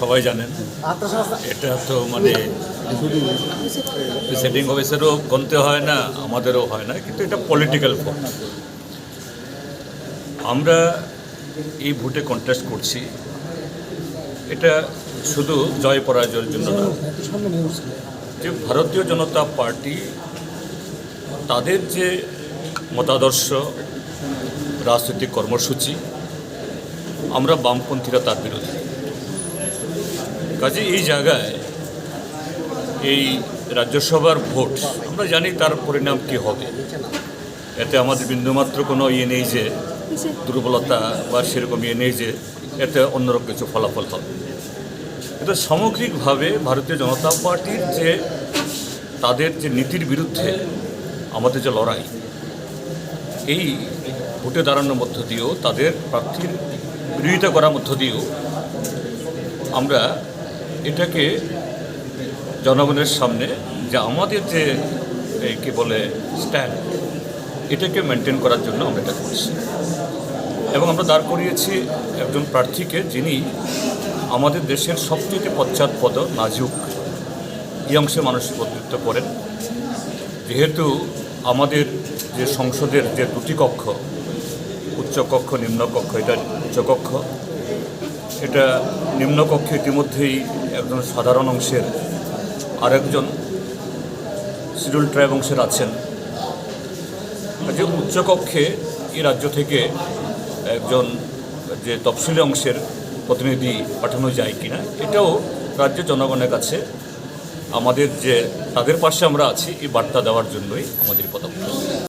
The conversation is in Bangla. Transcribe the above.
সবাই জানেন। এটা মানে প্রিসাইডিং অফিসারও গণতে হয় না, আমাদেরও হয় না, কিন্তু এটা পলিটিক্যাল আমরা এই ভোটে কন্টেস্ট করছি। এটা শুধু জয় পরাজয়ের জন্য না, যে ভারতীয় জনতা পার্টি, তাদের যে মতাদর্শ, রাজনৈতিক কর্মসূচি আমরা বামপন্থীরা তার বিরোধী। কাজে এই জায়গায় এই রাজ্যসভার ভোট, আমরা জানি তার পরিণাম কি হবে। এতে আমাদের বিন্দুমাত্র কোনো ইয়ে নেই যে দুর্বলতা বা সেরকম ইয়ে নেই যে এতে অন্যরকম কিছু ফলাফল হবে। কিন্তু সামগ্রিকভাবে ভারতীয় জনতা পার্টির যে তাদের যে নীতির বিরুদ্ধে আমাদের যে লড়াই, এই ভোটে দাঁড়ানোর মধ্য দিয়েও তাদের প্রার্থীর বিরোধিতা করার মধ্য দিয়েও আমরা এটাকে জনগণের সামনে যে আমাদের যে এই কি বলে স্ট্যান্ড এটাকে মেনটেন করার জন্য আমরা এটা করছি। এবং আমরা দাঁড় করিয়েছি একজন প্রার্থীকে যিনি আমাদের দেশের সবচেয়ে পশ্চাৎপদ নাজুক এই অংশে মানুষের প্রতিনিধিত্ব করেন। যেহেতু আমাদের যে সংসদের যে দুটি কক্ষ উচ্চকক্ষ নিম্নকক্ষ এটা উচ্চকক্ষ এটা নিম্নকক্ষে ইতিমধ্যেই একজন সাধারণ অংশের আরেকজন শিডিউল ট্রাইব অংশের আছেন। যে উচ্চকক্ষে এই রাজ্য থেকে একজন যে তফসিলি অংশের প্রতিনিধি পাঠানো যায় কিনা, এটাও রাজ্য জনগণের কাছে আমাদের যে, তাদের পাশে আমরা আছি, এই বার্তা দেওয়ার জন্যই আমাদের পদক্ষেপ।